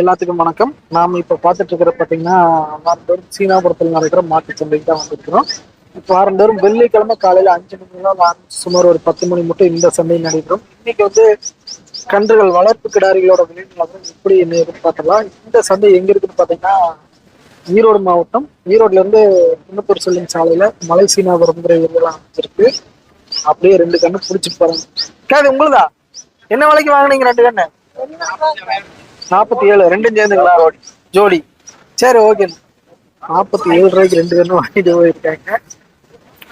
எல்லாத்துக்கும் வணக்கம். நாம் இப்போ பார்த்துட்டு இருக்கிற பார்த்தீங்கன்னா வாரந்தோறும் சீனாபுரத்தில் நடக்கிற மாட்டு சந்தைக்கு தான் வந்திருக்கிறோம். இப்போ வாரந்தோறும் வெள்ளிக்கிழமை காலையில் அஞ்சு மணிலாம் சுமார் ஒரு பத்து மணி மட்டும் இந்த சந்தை நடைபெறும். இன்னைக்கு வந்து கன்றுகள் வளர்ப்பு கிடாரிகளோட விலை எப்படி என்ன பார்த்தலாம் இந்த சந்தை எங்க இருக்குன்னு பார்த்தீங்கன்னா ஈரோடு மாவட்டம். ஈரோடுல இருந்து குன்னத்தூர் செல்லும் சாலையில மலை சீனாபுரம்ங்கிற ஏரியாலாம் அமைச்சிருக்கு அப்படியே ரெண்டு கண்ணு பிடிச்சிட்டு போறாங்க கேது உங்களுதா? என்ன விலைக்கு வாங்கினீங்க ரெண்டு கண்ணு? நாற்பத்தி ஏழு ரெண்டும் சேர்ந்துங்களா? ஜோடி. சரி ஓகே நாற்பத்தி ஏழு ரூபாய்க்கு ரெண்டு பேரும் வாங்கிட்டு போயிருக்காங்க.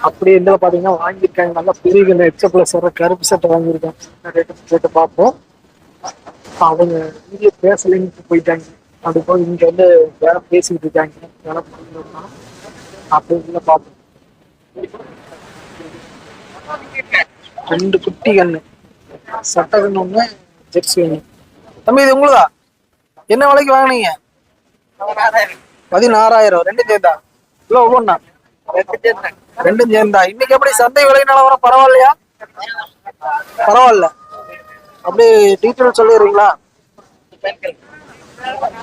அப்படியே இதில் பார்த்தீங்கன்னா வாங்கியிருக்காங்க. நல்லா பெரிய கண்ணு எக்ஸ பிளஸ் வர கருப்பு சட்டை வாங்கியிருக்காங்க. என்ன ரேட்டு பார்ப்போம். அவங்க இங்கே பேசலைன்னு போயிட்டாங்க. அது போய் இங்கே வந்து வேலை பேசிக்கிட்டு இருக்காங்க. வேலை அப்படி இல்லை பார்ப்போம் ரெண்டு குட்டி கண்ணு. சட்டை கண்ணு ஒன்று ஜெர்சி ஒன்று தம்பி இது உங்களுதா? என்ன விலைக்கு வாங்குனீங்க? பதினாறாயிரம். ரெண்டும் சேர்ந்தா? இல்ல ஒவ்வொன்னா? ரெண்டும் சேர்ந்தா. இன்னைக்கு எப்படி சந்தை விலை நிலவரம் பரவாயில்லையா? பரவாயில்ல. அப்படியே டீட்டெயில் சொல்லிடுறீங்களா?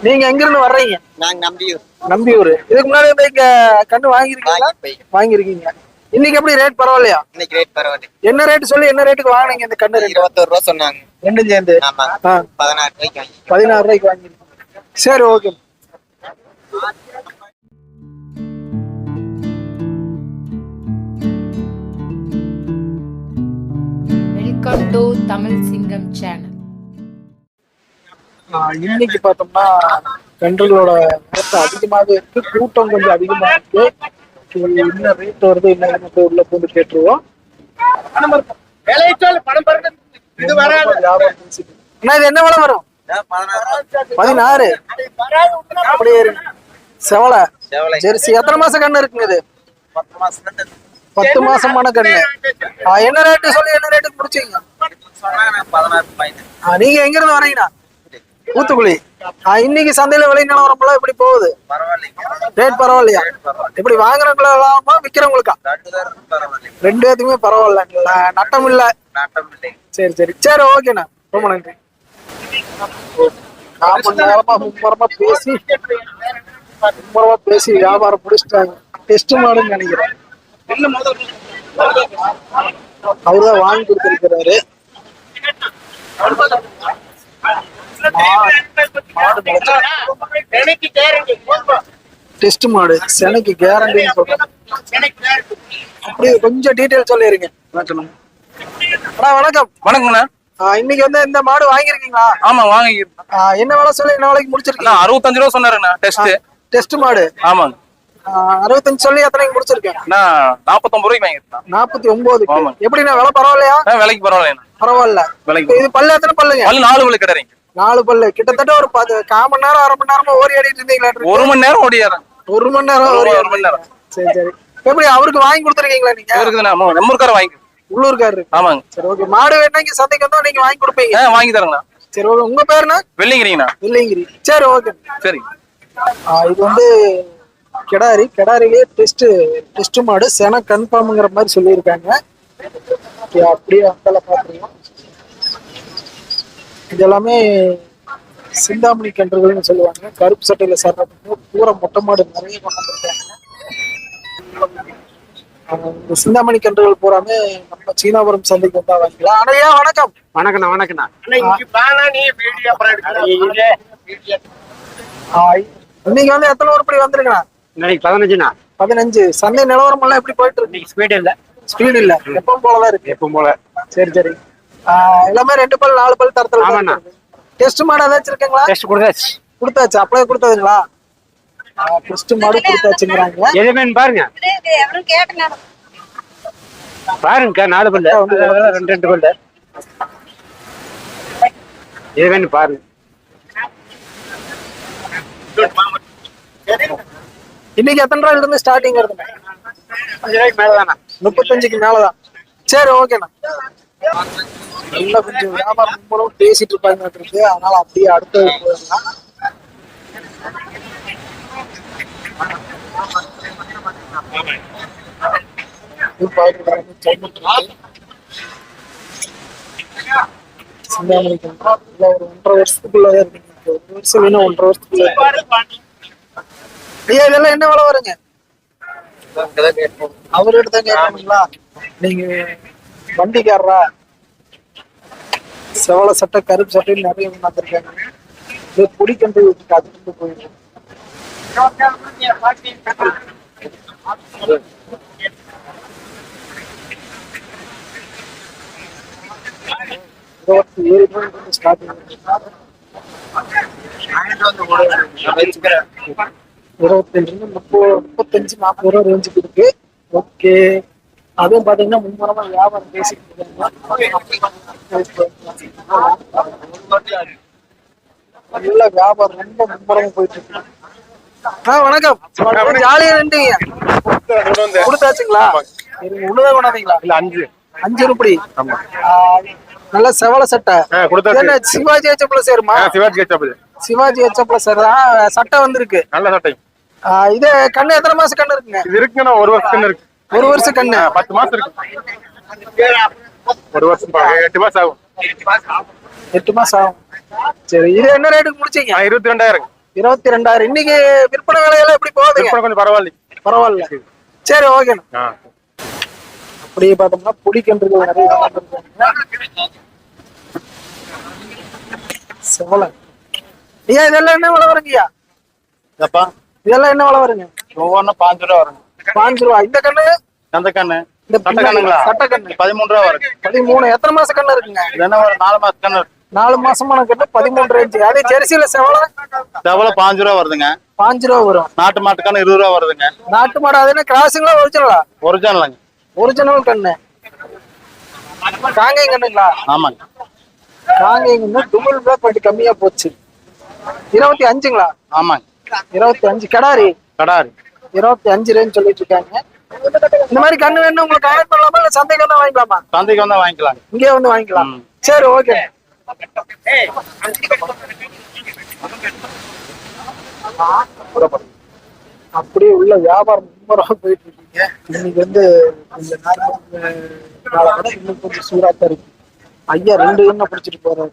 நீங்க எங்க இருந்து வர்றீங்க? நாங்க நம்பியூர். நம்பியூர். இதுக்கு முன்னாடி வந்து இங்க கண்ணு வாங்கியிருக்கீங்களா? வாங்கி போய் வாங்கியிருக்கீங்க. இன்னைக்கு எப்படி ரேட் பரவாயில்லையா? இன்னைக்கு ரேட் பரவாயில்ல. என்ன ரேட் சொல்லி என்ன ரேட்டுக்கு வாங்குனீங்க இந்த கண்ணு இருபத்தோரு ரூபா சொன்னாங்க. ரெண்டும் சேர்ந்து? பதினாறு ரூபாய்க்கு வாங்கி பதினாறு ரூபாய்க்கு வாங்கிருக்கீங்க சரி ஓகே வெல்கம் டு தமிழ் சிங்கம் சேனல். ஆஹ் இன்னைக்கு பார்த்தோம்னா கன்றுகளோட ரேட் அதிகமாக இருக்கு கூட்டம் கொஞ்சம் அதிகமா இருக்கு. என்ன ரேட் வருது என்ன என்னது உள்ள பூந்து கேட்டுருவோம். இது என்ன விலை வரும்? பதினாறு. அப்படியே இருக்கு. செவலை. ஜெர்சி. எத்தனை மாசம் கண்ணு இருக்குங்க இது? பத்து மாசம் பத்து மாசமான கண்ணு. ஆஹ் என்ன ரேட்டு சொல்லி என்ன ரேட்டுக்கு முடிச்சீங்க நீங்க எங்க இருந்து வரீங்கண்ணா ஊத்துக்குழி. ஆஹ் இன்னைக்கு சந்தையில விலை நிலவரம்லாம் எப்படி போகுது? ரேட் பரவாயில்லையா? எப்படி வாங்குறவங்களாமா விக்கிறவங்களுக்கா? ரெண்டு பேத்துக்குமே பரவாயில்ல இல்ல, நட்டம் இல்ல நாட்டம் இல்லை சரி சரி. சரி ஓகேண்ணா. ரொம்ப நன்றி. நாலு மணி நேரமா மும்மரமா பேசி மும்மரமா பேசி வியாபாரம் முடிச்சிட்டாங்க. டெஸ்ட் மாடுன்னு நினைக்கிறேன். அவர்தான் வாங்கி கொடுத்திருக்கிறாரு. டெஸ்ட் மாடு செனைக்கு கேரண்டின்னு சொல்றேன் அப்படியே கொஞ்சம் டீட்டெயில் சொல்லிருங்க. அண்ணா வணக்கம். வணக்கம்ண்ணா. இன்னைக்கு வந்து இந்த மாடு வாங்கியிருக்கீங்களா? ஆமா வாங்கி என்ன விலை சொல்லி என்ன விலைக்கு முடிச்சிருக்கீங்க? நான் அறுபத்தஞ்சு ரூபா சொன்னாருண்ணா டெஸ்ட் டெஸ்ட் மாடு. ஆமாங்க ஆ, அறுபத்தஞ்சு சொல்லி எத்தனைக்கு முடிச்சிருக்கேன் நான் நாற்பத்தொம்பது ரூபாய்க்கு வாங்கியிருக்கேன் நாற்பத்தி ஒன்பது. எப்படிண்ணா விலை பரவாயில்லையா? விலைக்கு பரவாயில்லைண்ணா பரவாயில்ல. விலைக்கு இது பல்லு எத்தனை பல்லுங்க? பல்லு நாலு பல்லு கிடைறீங்க நாலு பல்லு. கிட்டத்தட்ட ஒரு பத்து கால் மணி நேரம் அரை மணி நேரமா ஓடி ஆடிட்டு இருந்தீங்களா ஒரு மணி நேரம் ஓடியாரன் ஒரு மணி நேரம் ஓடி ஒரு மணி நேரம். சரி சரி. எப்படி அவருக்கு வாங்கி கொடுத்துருக்கீங்களா நீங்க? ஆமா, நம்ம ஊருக்கார வாங்கி உள்ளூர்காரரு. ஆமாங்க. சரி ஓகே மாடு வேணா இங்க சந்தைக்கு வந்தா நீங்க வாங்கி கொடுப்பீங்க. ஆ வாங்கி தரேங்கண்ணா. சரி ஓகே உங்க பேருண்ணா? வெள்ளிங்கிறீங்கண்ணா இல்லைங்கிரி சரி ஓகே சரி. இது வந்து கிடாரி. கிடாரிலேயே டெஸ்ட் டெஸ்ட் மாடு. சென கன்ஃபார்ம்ங்கிற மாதிரி சொல்லியிருக்காங்க. அப்படியே அந்தால பாக்குறீங்க இது எல்லாமே சிந்தாமணி கன்றுகள்னு சொல்லுவாங்க. கருப்பு சட்டையில சாப்பிட்றது பூரா மொட்டை மாடு நிறைய கொண்டு வந்திருக்காங்க. சிந்தாமணி கன்றுகள் பூராமே நம்ம சீனாபுரம் சந்தைக்கு வந்தா வாங்கிக்கலாம். அனையா வணக்கம். வணக்கண்ணா வணக்கண்ணா. ஆ, இன்னைக்கு வந்து எத்தனை உருப்படி வந்திருக்கா இன்னைக்கு பதினஞ்சுண்ணா. பதினஞ்சு. சந்தை நிலவரம் எல்லாம் எப்படி போயிட்டு இருக்கு? ஸ்பீடு இல்ல. ஸ்பீடு இல்ல. எப்பவும் போலதான் இருக்கு. எப்பவும் போல. சரி சரி. ஆஹ் எல்லாமே ரெண்டு பல் நாலு பல் தரத்துல. டெஸ்ட் மாடு ஏதாச்சும் இருக்குங்களா? டெஸ்ட் கொடுத்தாச்சு. கொடுத்தாச்சு? அப்படியே கொடுத்ததுங்களா? டெஸ்ட் மாடு கொடுத்தாச்சுங்கிறாங்க. எது வேணும் பாருங்க. பாருங்கக்கா நாலு பல்லு. ரெண்டு ரெண்டு பல்லு. எது வேணும் பாருங்க. இன்னைக்கு எத்தனை ரூபாயில இருந்து ஸ்டார்டிங் வருதுங்க அஞ்சு ரூபாய்க்கு மேலதாண்ணா. முப்பத்தஞ்சுக்கு மேலதான். சரி ஓகேண்ணா நல்லா கொஞ்சம் வியாபாரம் பேசிட்டு இருப்பாங்க இருக்கு அதனால அப்படியே அடுத்தது போயிடலாம் இது பாருங்க, கிளைமேட் இருக்கு. சிந்தாமணி கன்றா. இல்ல ஒரு ஒன்றரை வருஷத்துக்குள்ளதான் இருக்குங்க ஒரு வருஷம் வேணும் ஒன்றரை வருஷத்துக்குள்ள ஐயா இதெல்லாம் என்ன விலை வருங்க? அவர்கிட்ட தான் கேட்கணுங்களா? நீங்க வண்டிக்காரரா? செவல சட்டை கருப்பு சட்டைன்னு நிறைய வந்திருக்காங்க. இது பிடிக்கண்டு அது கொண்டு போயிருக்கு இருபத்தி ஏழு ரூபாய் ஸ்டார்ட் இருபத்தஞ்சு முப்பது முப்பத்தஞ்சு நாற்பது ரூபா ரேஞ்சுக்கு இருக்கு ஓகே அதுவும் பாத்தீங்கன்னா மும்முரமா வியாபாரம் பேசிட்டு இருக்காங்க நல்ல வியாபாரம் ரொம்ப மும்முரமா போயிட்டு இருக்கு ஆ வணக்கம். ஜாலியா நின்றீங்க கொடுத்தாச்சுங்களா? உள்ளதா கொண்டாந்தீங்களா? இல்ல அஞ்சு. அஞ்சு ரூபாய். ஆ, நல்ல செவல சட்டை. என்ன சிவாஜி ஹெச்எப்ல சேருமா? சிவாஜி கச்சாப்பு சிவாஜி ஹெச்எப்ல சேருதா சட்டை வந்திருக்கு. நல்ல சட்டை. இது கண்ணு எத்தனை மாசம் கண்ணு இருக்குங்க? இது இருக்குன்னா ஒரு வருஷத்துக்கு இருக்கு. ஒரு வருஷம் கண்ணு. பத்து மாசம் இருக்கு. ஒரு வருஷம் எட்டு மாசம் ஆகும். எட்டு மாசம் ஆகும். சரி இது என்ன ரேட்டுக்கு முடிச்சீங்க? இருபத்தி ரெண்டாயிரம். இருபத்தி ரெண்டாயிரம். இன்னைக்கு விற்பனை விலையெல்லாம் எப்படி போகுதுங்க? விற்பனை கொஞ்சம் பரவாயில்ல. பரவாயில்ல. சரி ஓகேண்ணா ஆ. அப்படியே பார்த்தோம்னா புடிக்கன்றுகள் நிறைய வந்திருக்காங்க. செவலை ஐயா இதெல்லாம் என்ன விலை வருங்கய்யா எப்பா இதெல்லாம் என்ன விலை வருங்க? ஒவ்வொன்றும் பாஞ்சு ரூபா வரும் பாஞ்சு ரூபா. இந்த கண்ணு? எந்த கண்ணு? இந்த சட்டை கண்ணுங்களா சட்டை கண்ணு பதிமூணு ரூபா வரும் பதிமூணு. எத்தனை மாசம் கண்ணு இருக்குங்க? இது என்ன ஒரு நாலு மாசம் கண்ணு இருக்கு. நாலு மாசமான கண்ணு பதிமூணு ரேஞ்சு அதே ஜெர்சியில செவலை எவ்வளவு பாஞ்சு ரூபா வருதுங்க. பாஞ்சு ரூபா வரும். நாட்டு மாட்டு கண்ணு இருபது ரூபா வருதுங்க. நாட்டு மாடு அது என்ன கிராஸுங்களா ஒரிஜினலா ஒரிஜினலுங்க ஒரிஜினல் கண்ணு. காங்கேயம் கண்ணுங்களா? ஆமாங்க. காங்கேயம் கண்ணு டுபுள் பிளாக் பாட்டி கம்மியா போச்சு. இருபத்தி அஞ்சுங்களா? ஆமாங்க. இருபத்தி அஞ்சு. கடாரி? கடாரி. இருபத்தி அஞ்சு ரேஞ்ச் சொல்லிட்டு இருக்காங்க. இந்த மாதிரி கண்ணு வேணும் உங்களுக்கு கனெக்ட் பண்ணலாமா? இல்ல சந்தை கண்ணு வாங்கிக்கலாமா? சந்தைக்கு வந்தா வாங்கிக்கலாங்க. இங்கே வந்து வாங்கிக்கலாம். சரி ஓகே அப்படியே உள்ள வியாபாரம் மும்மரமா போயிட்டு இருக்கீங்க. இன்னைக்கு வந்து இந்த நாள் நாளை விட இன்னும் கொஞ்சம் சூடாத்தான் இருக்கு. ஐயா ரெண்டு எண்ணெய் பிடிச்சிட்டு போறாரு.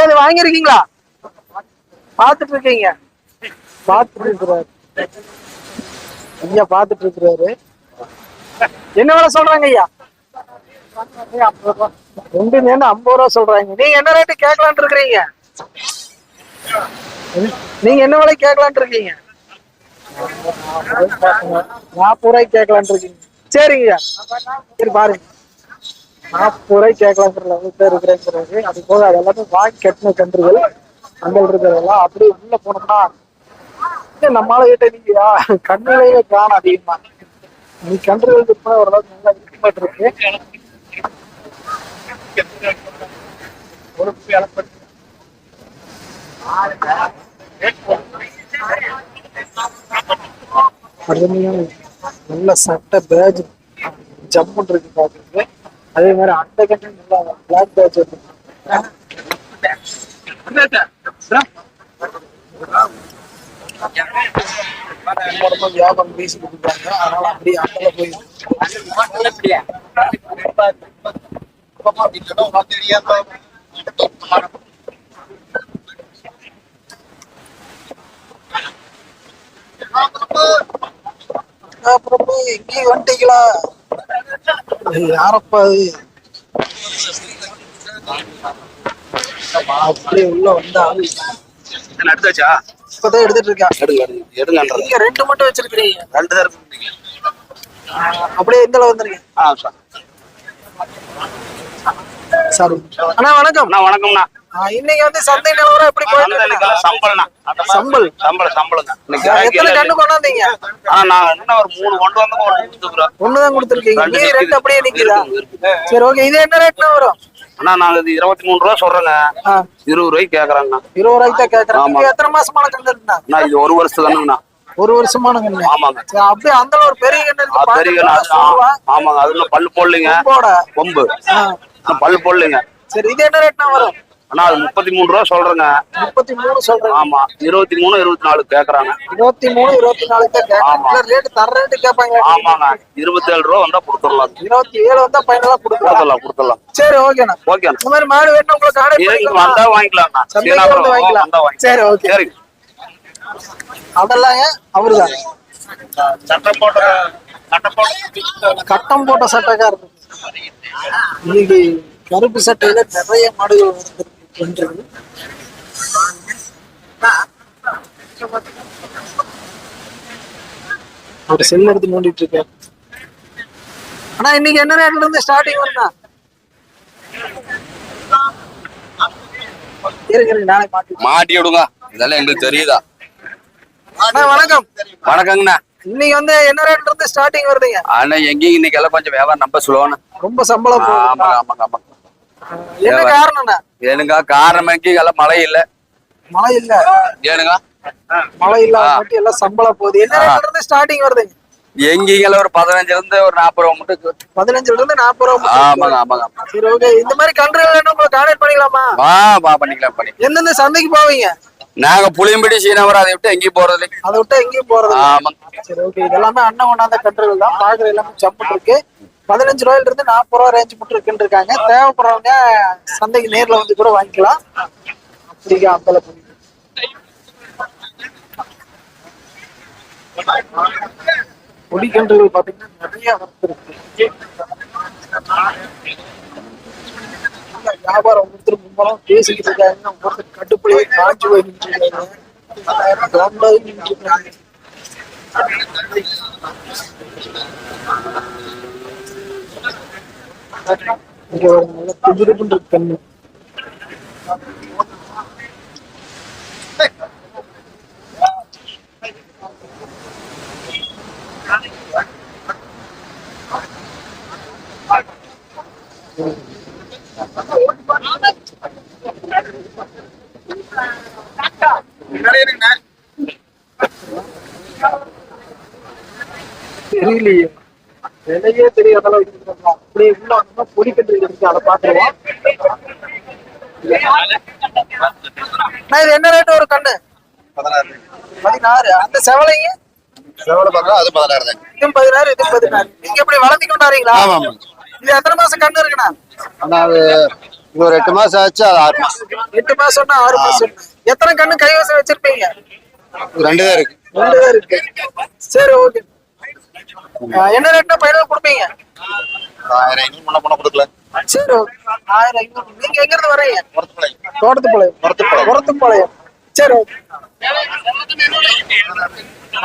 ஏன் வாங்கிருக்கீங்களா பாத்துட்டு இருக்கீங்க. பாத்துட்டு இருக்கிறாரு. ஐயா பாத்துட்டு இருக்கிறாரு. என்ன வேலை சொல்றாங்க ஐயா? ரெண்டு நேரம் ஐம்பது ரூபா சொல்றாங்க. நீங்க என்ன ரேட்டு கேட்கலான் இருக்கிறீங்க? நீங்க என்ன விலை கேட்கலான் இருக்கீங்க? நாற்பது ரூபாய்க்கு கேட்கலான் இருக்கீங்க. சரிங்க. சரி பாருங்க. நாற்பது ரூபாய்க்கு கேட்கலாங்கிற பேர் இருக்கிறேங்கிறது அது போக அது எல்லாமே வாங்கி கட்டின கன்றுகள் அந்த இருக்கிறதெல்லாம் அப்படியே உள்ள போனோம்னா நம்மளால கிட்ட நீங்கயா கண்ணிலேயே காணும் அதிகமா நீ கன்றுகள் விற்பனை ஓரளவுக்கு நல்லா இருக்கு. விற்கப்பட்டு இருக்கு அருமையான நல்ல சட்டை பேஜ் ஜம்முன் இருக்கு பாக்குறது அதே மாதிரி அந்த கண்ணு நல்லா பிளாக் பேஜ் வியாபாரம் பேசி இருக்காங்க அதனால அப்படியே அந்தல போய் அப்புறம் போய் எங்கேயும் வந்துட்டீங்களா ஏய், யாரப்பா அது அப்படியே உள்ள வந்தா எடுத்தாச்சா இப்பதான் எடுத்துட்டு இருக்கேன் எடுங்க எடுங்க நீங்க ரெண்டு மட்டும் வச்சிருக்கிறீங்க ரெண்டு தான் இருக்கு அப்படியே இந்த வந்துருக்கீங்க ஆ சார். சாரி. அண்ணா வணக்கம். அண்ணா வணக்கம்ண்ணா. இன்னைக்கு வந்து சந்தை நிலவரம் எப்படி போயிட்டு சம்பளம்ண்ணா. சம்பல் சம்பளம் சம்பளங்க எத்தனை கண்ணு கொண்டாந்தீங்க? ஆனா நான் ஒரு மூணு கொண்டு வந்து கொடுத்துருக்கீங்க. ரெண்டு மீதி நிக்குது. ரெண்டு அப்படியே நிக்குதா. சரி ஓகே இது என்ன ரேட்னா வரும்? அண்ணா நாங்க இது இருபத்தி மூணு ரூபா சொல்றேங்க. இருபது ரூபாய்க்கு கேக்குறாங்கண்ணா. இருபது ரூபாய்க்கு தான். நீங்க எத்தனை மாசமான கண்ணு இது ஒரு வருஷத்துக்கு ஒரு வருஷமான கண்ணு ஆமாங்க. அப்படியே அந்த ஒரு பெரிய கண்ணு பெரிய கண்ணு, ஆமாங்க. அது பல்லு போடலைங்க. கொம்பு. பல்லு போடலைங்க. சரி இது என்ன ரேட்னா வரும்? அண்ணா அது முப்பத்தி மூணு ரூபா சொல்றேங்க. முப்பத்தி மூணு சொல்றேன் ஆமா இருபத்தி மூணு இருபத்தி நாலு கேக்குறாங்க. இருபத்தி மூணு இருபத்தி நாலு ஆமா. ரேட்டு தர ரேட்டு கேட்பாங்க ஆமாங்க இருபத்தி ஏழு ரூபா வந்தா கொடுத்துடலாம். இருபத்தி ஏழு வந்தா பைனலா கொடுக்கலாம். கொடுத்துடலாம் கொடுத்துடலாம். சரி ஓகேண்ணா. ஓகே இந்த மாதிரி மாடு வேணும் உங்களுக்கு சீனாபுரம் வந்து வாங்கிக்கலாம். வந்தா வாங்கிக்கலாம். சரி ஓகே. சரி. அதெல்லாம் அவருதான். சட்டை போட்ட சட்டை போட்ட கட்டம் போட்ட சட்டைக்கா இருக்கு இன்னைக்கு கருப்பு சட்டையில நிறைய மாடுகள் வந்துருக்கு ஒரு செல் எடுத்து நோண்டிட்டு இருக்காரு. ஆனா இன்னைக்கு என்ன ரேட்ல இருந்து ஸ்டார்டிங் வருதா மாட்டி மாட்டி விடுங்க. இதெல்லாம் எங்களுக்கு தெரியுதா? அண்ணா வணக்கம். வணக்கங்கண்ணா. இன்னைக்கு வந்து என்ன ரேட்ல இருந்து ஸ்டார்டிங் வருதுங்க. ஆனா எங்கேயும் இன்னைக்கு எல்லாம் கொஞ்சம் வியாபாரம் நம்ப சொல்லுவானு ரொம்ப சம்பளம். ஆமாங்க ஆமாங்க ஆமாங்க என்ன காரணம்ண்ணா ஏனுங்க காரணம் எல்லாம் மழை இல்ல. மழை இல்ல. ஏனுங்க? மழை இல்லாத மட்டும் எல்லாம் சம்பளம் போகுது. என்ன ரேட்ல இருந்து ஸ்டார்டிங் வருதுங்க எங்கீங்கள ஒரு பதினஞ்சுல இருந்து ஒரு நாற்பது ரூபா மட்டும். பதினஞ்சுல இருந்து நாற்பது ரூபா. ஆமாங்க ஆமாங்க. சரி ஓகே இந்த மாதிரி கன்றுகள் வேணும் உங்களை கான்டாக்ட் பண்ணிக்கலாமா? வா வா பண்ணிக்கலாம் பண்ணி எந்தெந்த சந்தைக்கு போவீங்க? நாங்க புளியம்படி சீனவரம் அதை விட்டு எங்கேயும் போறது அதை விட்டு எங்கேயும் போறது. ஆமாங்க சரி ஓகே இதெல்லாமே அண்ணன் கொண்டாந்த கன்றுகள் தான். பாக்குற எல்லாமே ஜம்புட் இருக்கு. பதினஞ்சு ரூபாயில இருந்து நாற்பது ரூபா ரேஞ்ச் மட்டும் இருக்குன்னு இருக்காங்க. தேவைப்படுறவங்க சந்தைக்கு நேர்ல வந்து கூட வாங்கிக்கலாம். அப்படிங்க அம்பல பண்ணி கொடிக்கன்றுகள் பாத்தீங்கன்னா நிறைய வரத்து இருக்கு. வியாபாரம் ஒருத்தர் மும்பலாம் பேசிக்கிட்டு இருக்காங்க ஒருத்தர் கட்டுப்படியே காட்சி போய் நின்று இருக்காங்க கவர்மெண்டாவே நின்னுட்டு இருக்காங்க. இங்க ஒரு நல்ல துடிதுடிப்புன்னு இருக்கு கண்ணு தெரியலையே விலையே தெரியாத இருக்கிறது. அப்படியே உள்ள வந்தோம்னா பொடிக்கட்டு இருக்கு அதை பாத்துருவோம் என்ன ரேட் ஒரு கண்ணு? பதினாறு. அந்த செவலைங்க? செவலை பார்த்தா அது பதினாறு தான். இதுவும் பதினாறு இதுவும் பதினாறு. நீங்க எப்படி வளர்த்தி கொண்டாடுறீங்களா? ஆமா, ஆமா. இது எத்தனை மாசம் கண்ணு இருக்குண்ணா? ஆனா அது இது ஒரு எட்டு மாசம் ஆச்சு அது ஆறு மாசம். எட்டு மாசம்னா ஆறு மாசம். எத்தனை கண்ணு கைவசம் வச்சிருப்பீங்க? ரெண்டு தான் இருக்கு. ரெண்டு தான் இருக்கு. சரி ஓகே என்ன ரேட்னா பைனல் கொடுப்பீங்க? ஆயிரம் ஐநூறு முன்ன பண்ண கொடுக்கல. சரி ஆயிரம் ஐநூறு. நீங்க எங்க இருந்து பொறுத்துப்பளை தோட்டத்துப்பாளையம் பொறுத்துப்பளை புறத்துப்பாளையம் சரி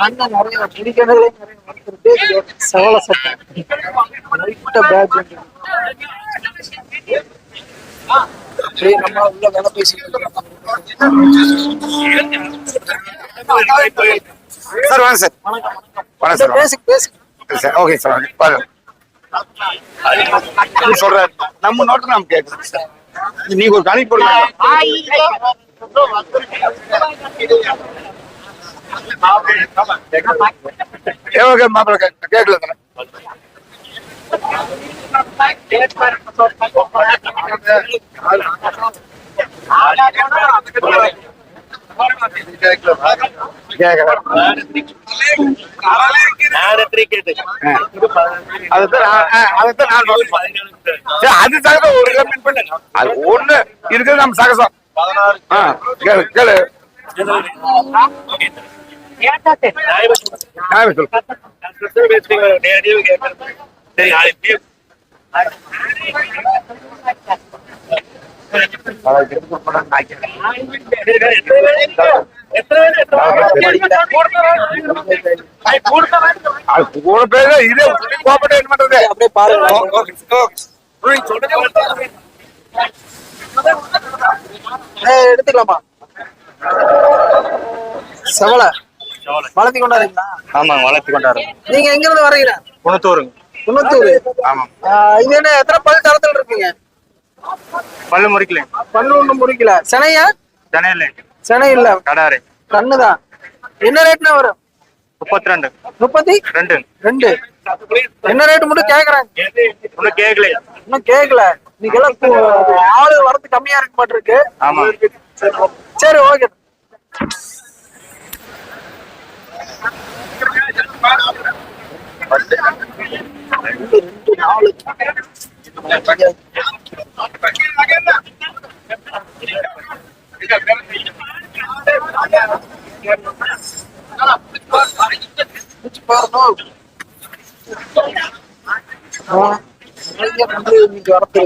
அண்ணன் நிறைய பிடிக்கிறதுலே நிறைய வந்துருக்கு. சவள சட்டை லைட்ட பேக் அப்படியே நம்ம உள்ள வேலை பேசிட்டு சார் வாங்க சார். வணக்கம் சார் பேசி பேசி சார் ஓகே சார் ஓகே. பாருங்க. நீ சொல்ற நம்ம நோட்டு நம்ம கேட்கணும் சார் நீங்க ஒரு கணிப்பு போடுங்க. மாப்பிள்ள கேட்கல தானே. அது சகசம் ஒரு கிலோ மீன் பண்ணுங்க அது ஒண்ணு இருக்குது நம்ம சகசம். ஆ, கேளு கேளு. நியாயமே சொல்லு. அது கூட பேரு இது என்ன பண்றது அப்படியே பாருங்க எடுத்துக்கலாமா செவலை வளர்த்தி கொண்டாடுறீங்களா ஆமாங்க வளர்த்து கொண்டாரு நீங்க எங்க இருந்து வர்றீங்க குணத்தூருங்க. குன்னத்தூர் ஆமாம். இது என்ன எத்தனை பல் தரத்துல இருக்கீங்க? பல்லு முறிக்கல. பல்லு ஒண்ணு முடிக்கல செனையா? சென்னையில செனை இல்ல. கடாரி கண்ணுதான் என்ன ரேட்னா வரும்? முப்பத்தி ரெண்டு முப்பத்தி? ரெண்டு. ரெண்டு. என்ன ரேட் மட்டும் கேக்குறாங்க. ஒன்னும் கேட்கல இன்னும் கேக்கல. இன்னைக்கு எல்லாம் ஆளு வரது கம்மியா இருக்க மாட்டிருக்கு ஆமா. சரி ஓகே. ரெண்டு ரெண்டு நாலு நிறைய வந்து இன்னைக்கு வரத்து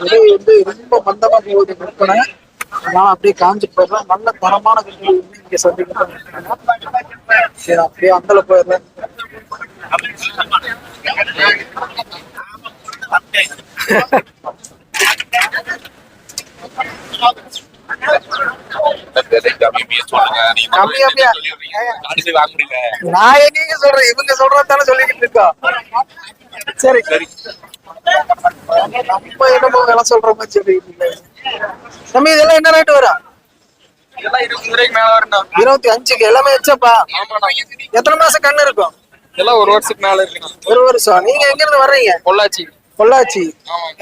விலை வந்து ரொம்ப மந்தமா போகுது விற்பனை நான் அப்படியே காஞ்சி போயிடுறேன். நல்ல தரமான விஷயம் வந்து இங்க சந்திக்க சரி அப்படியே அந்தல போயிடுறேன். நான் எங்கேங்க சொல்றேன்? இவங்க சொல்றதானே சொல்லிக்கிட்டு இருக்கோம் சரி. நம்ம என்னமோ விலை சொல்ற மாதிரி சொல்லிக்கிட்டு இதெல்லாம் என்ன ரேட் வரும்? இருபத்தி அஞ்சுக்கு எல்லாமே வச்சப்பா? எத்தனை மாசம் கண்ணு இருக்கும்? இதெல்லாம் ஒரு வருஷத்துக்கு மேல இருக்குண்ணா. ஒரு வருஷம். நீங்க எங்க இருந்து வர்றீங்க? பொள்ளாச்சி. பொள்ளாச்சி.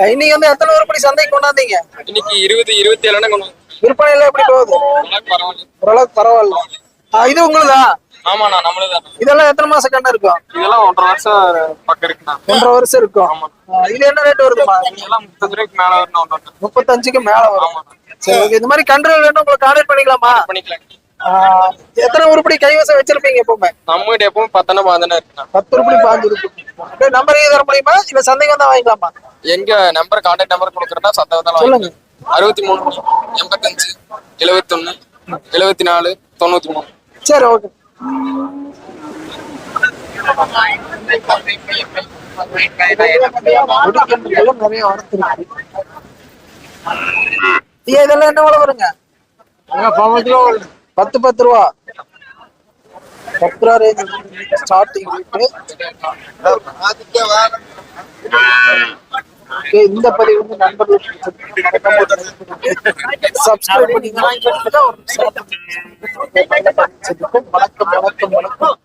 இன்னைக்கு வந்து எத்தனை உருப்படி சந்தைக்கு கொண்டாந்தீங்க? இன்னைக்கு இருபது இருபத்தி ஏழு கொண்டு விற்பனை எல்லாம் எப்படி போகுது? ஓரளவுக்கு பரவாயில்ல. இது உங்களுதா? ஆமாண்ணா நம்மளதான் இதெல்லாம் எத்தனை மாசம் கண்ணு இருக்கும்? இதெல்லாம் ஒன்றரை வருஷம் பக்கம் இருக்குண்ணா. ஒன்றரை வருஷம் இருக்கும். ஆ, இது என்ன ரேட் வருதுமா இதெல்லாம் முப்பது ரூபாய்க்கு மேல வரணும் முப்பத்தஞ்சுக்கு மேல வரும். சரி. இந்த மாதிரி கன்றுகள் வேணும் உங்களுக்கு கான்டாக்ட் பண்ணிக்கலாமா? பண்ணிக்கலாம் எத்தனை உருப்படி கைவசம் வச்சிருப்பீங்க எப்பவுமே? நம்ம கிட்ட எப்பவும் பத்தனை பதினா இருக்குண்ணா பத்து உருப்படி பாஞ்சு இருக்கு நம்பர் தர முடியுமா? இல்ல சந்தைக்கு வந்தா வாங்கிக்கலாமா? எங்க நம்பர் கான்டாக்ட் நம்பர் கொடுக்குறதா சத்தவத்தால சொல்லுங்க. அறுபத்தி மூணு எண்பத்தஞ்சு எழுபத்தொன்னு எழுபத்தி நாலு தொண்ணூத்தி மூணு சரி ஓகே நிறைய வளர்த்துருக்கு இதெல்லாம் என்ன விலை வருங்க? பத்து பத்து ரூபா. பத்து ரூபா ரேஞ்ச் ஸ்டார்டிங் ஓகே இந்த பதிவு வந்து நண்பர்களுக்கு சப்ஸ்கிரைப் பண்ணி வணக்கம் வணக்கம் வணக்கம்.